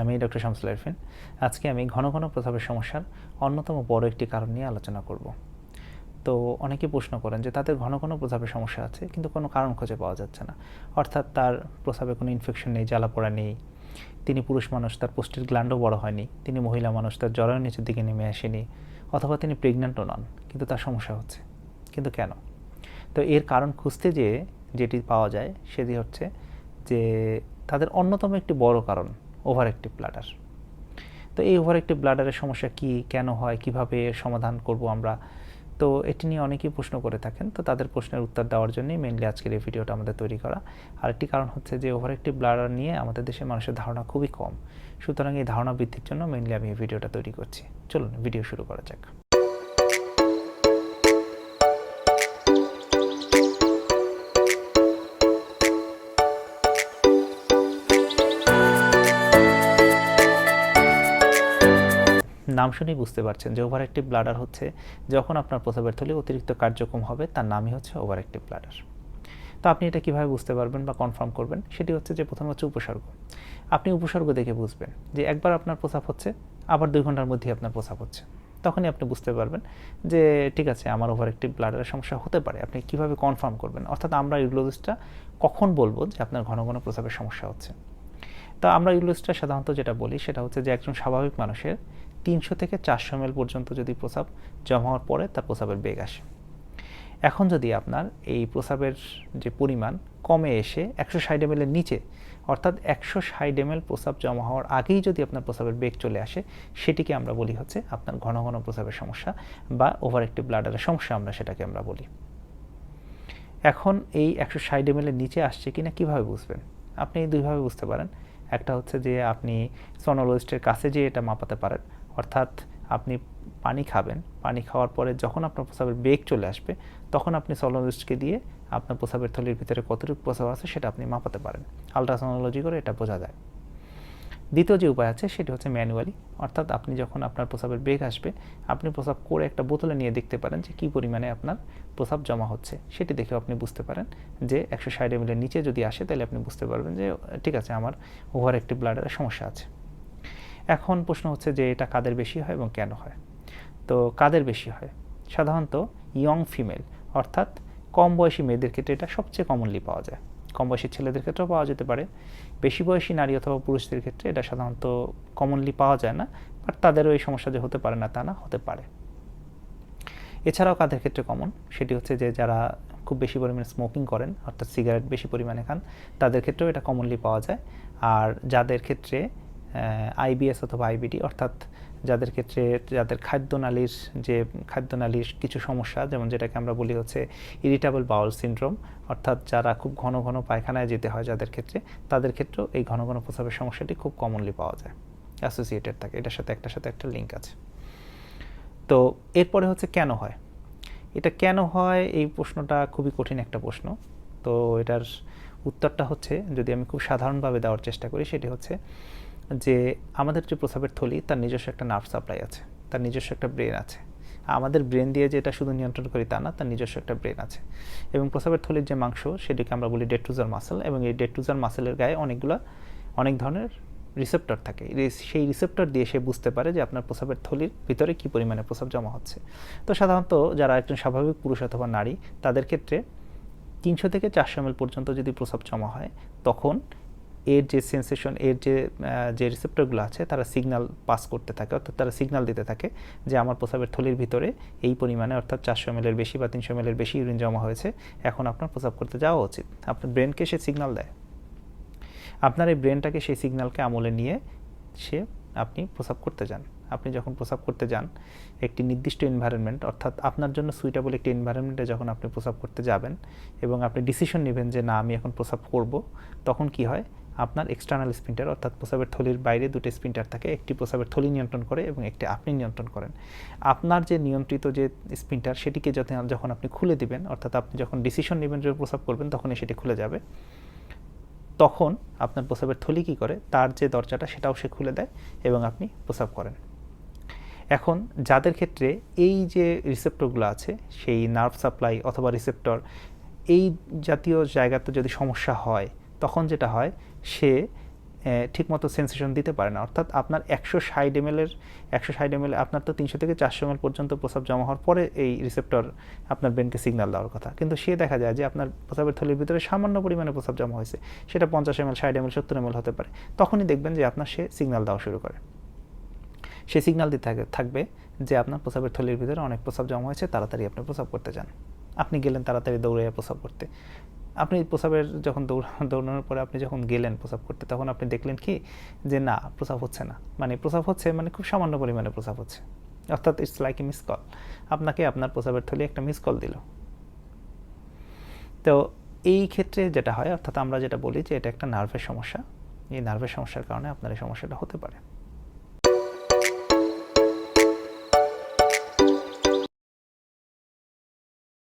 আমি ডক্টর শামসুল আরফিন। আজকে আমি ঘন ঘন প্রস্রাবের সমস্যার অন্যতম বড় একটি কারণ নিয়ে আলোচনা করব। তো অনেকে প্রশ্ন করেন যে তাদের ঘন ঘন প্রস্রাবের সমস্যা আছে, কিন্তু কোনো কারণ খুঁজে পাওয়া যাচ্ছে না। অর্থাৎ তার প্রস্রাবে কোনো ইনফেকশন নেই, জ্বালা পোড়া নেই। তিনি পুরুষ মানুষ, তার পুষ্টির গ্ল্যান্ডও বড় হয়নি। তিনি মহিলা মানুষ, তার জ্বরের নিচের দিকে নেমে আসেনি। অথবা তিনি প্রেগন্যান্টও নন, কিন্তু তার সমস্যা হচ্ছে। কিন্তু কেন? তো এর কারণ খুঁজতে যেয়ে যেটি পাওয়া যায়, সেটি হচ্ছে যে তাদের অন্যতম একটি বড় কারণ ওভার অ্যাক্টিভ ব্লাডার তো এই ওভার অ্যাক্টিভ ব্লাডারের সমস্যা কি, কেন হয়, কীভাবে সমাধান করব আমরা? তো এটি নিয়ে অনেকেই প্রশ্ন করে থাকেন। তো তাদের প্রশ্নের উত্তর দেওয়ার জন্যই মেনলি আজকের এই ভিডিওটা আমাদের তৈরি করা। আরেকটি কারণ হচ্ছে যে ওভার অ্যাক্টিভ ব্লাডার নিয়ে আমাদের দেশের মানুষের ধারণা খুবই কম। সুতরাং এই ধারণা বৃদ্ধির জন্য মেনলি আমি এই ভিডিওটা তৈরি করছি। চলুন ভিডিও শুরু করা যাক। নাম শুনেই বুঝতে পারছেন যে ওভার অ্যাক্টিভ ব্লাডার হচ্ছে যখন আপনার প্রস্রাবের থলি অতিরিক্ত কার্যক্রম হবে, তার নামই হচ্ছে ওভার অ্যাক্টিভ ব্লাডার তো আপনি এটা কীভাবে বুঝতে পারবেন বা কনফার্ম করবেন? সেটি হচ্ছে যে প্রথম হচ্ছে উপসর্গ। আপনি উপসর্গ দেখে বুঝবেন যে একবার আপনার প্রস্রাব হচ্ছে, আবার দুই ঘণ্টার মধ্যেই আপনার প্রস্রাব হচ্ছে। তখনই আপনি বুঝতে পারবেন যে ঠিক আছে, আমার ওভার অ্যাক্টিভ ব্লাডারের সমস্যা হতে পারে। আপনি কীভাবে কনফার্ম করবেন? অর্থাৎ আমরা ইউরোলজিস্টটা কখন বলব যে আপনার ঘন ঘন প্রস্রাবের সমস্যা হচ্ছে? তো আমরা ইউরোলজিস্টরা সাধারণত যেটা বলি সেটা হচ্ছে যে একজন স্বাভাবিক মানুষের তিনশো থেকে চারশো এম পর্যন্ত যদি প্রস্রাব জমা হওয়ার পরে তার প্রস্রাবের বেগ আসে। এখন যদি আপনার এই প্রস্রাবের যে পরিমাণ কমে এসে একশো ষাট এম নিচে, অর্থাৎ একশো ষাট এম প্রস্রাব জমা হওয়ার আগেই যদি আপনার প্রস্রাবের বেগ চলে আসে, সেটিকে আমরা বলি হচ্ছে আপনার ঘন ঘন প্রস্রাবের সমস্যা বা ওভার একটিভ ব্লাডারের সমস্যা আমরা সেটাকে আমরা বলি। এখন এই একশো ষাট এম নিচে আসছে কিনা কীভাবে বুঝবেন? আপনি এই দুইভাবে বুঝতে পারেন। একটা হচ্ছে যে আপনি সনোলজিস্টের কাছে যেয়ে এটা মাপাতে পারেন। অর্থাৎ আপনি পানি খাবেন। পানি খাওয়ার পরে যখন আপনার প্রস্রাবের বেগ চলে আসবে, তখন আপনি সনোলজিস্টকে দিয়ে আপনার প্রস্রাবের থলির ভিতরে কতটুকু প্রস্রাব আছে সেটা আপনি মাপাতে পারেন। আলট্রাসোনোলজি করে এটা বোঝা যায়। দ্বিতীয় যে উপায় আছে সেটি হচ্ছে ম্যানুয়ালি। অর্থাৎ আপনি যখন আপনার প্রস্রাবের বেগ আসবে, আপনি প্রস্রাব করে একটা বোতলে নিয়ে দেখতে পারেন যে কী পরিমাণে আপনার প্রস্রাব জমা হচ্ছে। সেটি দেখেও আপনি বুঝতে পারেন যে একশো ষাট এমএলের নিচে যদি আসে, তাহলে আপনি বুঝতে পারবেন যে ঠিক আছে, আমার ওভার একটি ব্লাডারের সমস্যা আছে। এখন প্রশ্ন হচ্ছে যে এটা কাদের বেশি হয় এবং কেন হয়? তো কাদের বেশি হয়? সাধারণত ইয়ং ফিমেল অর্থাৎ কম বয়সী মেয়েদের ক্ষেত্রে এটা সবচেয়ে কমনলি পাওয়া যায়। কম বয়সী ছেলেদের ক্ষেত্রেও পাওয়া যেতে পারে। বেশি বয়সী নারী অথবা পুরুষদের ক্ষেত্রে এটা সাধারণত কমনলি পাওয়া যায় না বাট তাদেরও এই সমস্যা যে হতে পারে না তা না, হতে পারে। এছাড়াও কাদের ক্ষেত্রে কমন সেটি হচ্ছে যে যারা খুব বেশি পরিমাণে স্মোকিং করেন, অর্থাৎ সিগারেট বেশি পরিমাণে খান, তাদের ক্ষেত্রেও এটা কমনলি পাওয়া যায়। আর যাদের ক্ষেত্রে আইবিএস অথবা আইবিডি অর্থাৎ যাদের ক্ষেত্রে যাদের খাদ্যনালীর যে খাদ্যনালীর কিছু সমস্যা, যেমন যেটাকে আমরা বলি হচ্ছে ইরিটেবল বাউল সিনড্রোম অর্থাৎ যারা খুব ঘন ঘন পায়খানায় যেতে হয় যাদের ক্ষেত্রে, তাদের ক্ষেত্রেও এই ঘন ঘন প্রস্রাবের সমস্যাটি খুব কমনলি পাওয়া যায়। অ্যাসোসিয়েটেড থাকে। এটার সাথে একটার সাথে একটা লিঙ্ক আছে। তো এরপরে হচ্ছে কেন হয়? এটা কেন হয়? এই প্রশ্নটা খুবই কঠিন একটা প্রশ্ন। তো এটার উত্তরটা হচ্ছে, যদি আমি খুব সাধারণভাবে দেওয়ার চেষ্টা করি, সেটি হচ্ছে যে আমাদের যে প্রস্রাবের থলি, তার নিজস্ব একটা নার্ভ সাপ্লাই আছে, তার নিজস্ব একটা ব্রেন আছে। আমাদের ব্রেন দিয়ে যে এটা শুধু নিয়ন্ত্রণ করি তা না, তার নিজস্ব একটা ব্রেন আছে। এবং প্রস্রাবের থলির যে মাংস, সেটিকে আমরা বলি ডেট্রুজার মাসেল এবং এই ডেট্রুজার মাসেলের গায়ে অনেকগুলো, অনেক ধরনের রিসেপ্টর থাকে। সেই রিসেপ্টর দিয়ে সে বুঝতে পারে যে আপনার প্রস্রাবের থলির ভিতরে কী পরিমাণে প্রস্রাব জমা হচ্ছে। তো সাধারণত যারা একজন স্বাভাবিক পুরুষ অথবা নারী, তাদের ক্ষেত্রে তিনশো থেকে চারশো এম পর্যন্ত যদি প্রস্রাব জমা হয়, তখন এর যে সেন্সেশন এর যে যে রিসেপ্টরগুলো আছে, তারা সিগনাল পাস করতে থাকে, অর্থাৎ তারা সিগনাল দিতে থাকে যে আমার প্রস্রাবের থলির ভিতরে এই পরিমাণে, অর্থাৎ চারশো এর বেশি বা তিনশো এর বেশি ইউরিন জমা হয়েছে, এখন আপনার প্রস্রাব করতে যাওয়া উচিত। আপনার ব্রেনকে সে সিগনাল দেয়। আপনার এই ব্রেনটাকে সেই সিগনালকে আমলে নিয়ে সে আপনি প্রস্রাব করতে যান। আপনি যখন প্রস্রাব করতে যান, একটি নির্দিষ্ট এনভায়রনমেন্ট অর্থাৎ আপনার জন্য সুইটেবল একটি এনভায়রনমেন্টে যখন আপনি প্রস্রাব করতে যাবেন এবং আপনি ডিসিশন নেবেন যে না, আমি এখন প্রস্রাব করব, তখন কি হয়? আপনার এক্সটার্নাল স্পিন্টার অর্থাৎ প্রসাবের থলির বাইরে দুটো স্পিন্টার থাকে, একটি প্রসাবের থলি নিয়ন্ত্রণ করে এবং একটি আপনি নিয়ন্ত্রণ করেন। আপনার যে নিয়ন্ত্রিত যে স্পিন্টার সেটিকে যখন আপনি খুলে দিবেন, অর্থাৎ আপনি যখন ডিসিশন নেবেন যে প্রস্রাব করবেন, তখনই সেটি খুলে যাবে। তখন আপনার প্রসাবের থলি কী করে? তার যে দরজাটা, সেটাও সে খুলে দেয় এবং আপনি প্রসাব করেন। এখন যাদের ক্ষেত্রে এই যে রিসেপ্টরগুলো আছে, সেই নার্ভ সাপ্লাই অথবা রিসেপ্টর এই জাতীয় জায়গাতে যদি সমস্যা হয় তখন যেটা হয়, সে ঠিকমতো সেন্সেশন দিতে পারে না। অর্থাৎ আপনার একশো ষাট এমএলের একশো ষাট এমএল আপনার তো তিনশো থেকে চারশো এমএল পর্যন্ত প্রস্রাব জমা হওয়ার পরে এই রিসেপ্টর আপনার ব্রেনকে সিগন্যাল দেওয়ার কথা। কিন্তু সে দেখা যায় যে আপনার প্রস্রাবের থলির ভিতরে সামান্য পরিমাণে প্রস্রাব জমা হয়েছে। সেটা পঞ্চাশ এমএল ষাট এমএল সত্তর এমএল হতে পারে। তখনই দেখবেন যে আপনার সে সিগন্যাল দেওয়া শুরু করে। সে সিগন্যাল দিতে থাকে- থাকবে যে আপনার প্রস্রাবের থলির ভিতরে অনেক প্রস্রাব জমা হয়েছে, তাড়াতাড়ি আপনি প্রস্রাব করতে যান। আপনি গেলেন তাড়াতাড়ি দৌড়ে প্রস্রাব করতে। আপনি প্রসাবের যখন দৌড়, দৌড়ানোর পরে আপনি যখন গেলেন প্রসাব করতে, তখন আপনি দেখলেন কি? যে না, প্রসাব হচ্ছে না। মানে প্রসাব হচ্ছে মানে খুব সামান্য পরিমাণে প্রসাব হচ্ছে। অর্থাৎ it's like a miss call আপনাকে আপনার প্রস্রাবের থলি একটা মিস কল দিল। তো এই ক্ষেত্রে যেটা হয়, অর্থাৎ আমরা যেটা বলি যে এটা একটা নার্ভের সমস্যা। এই নার্ভের সমস্যার কারণে আপনার এই সমস্যাটা হতে পারে।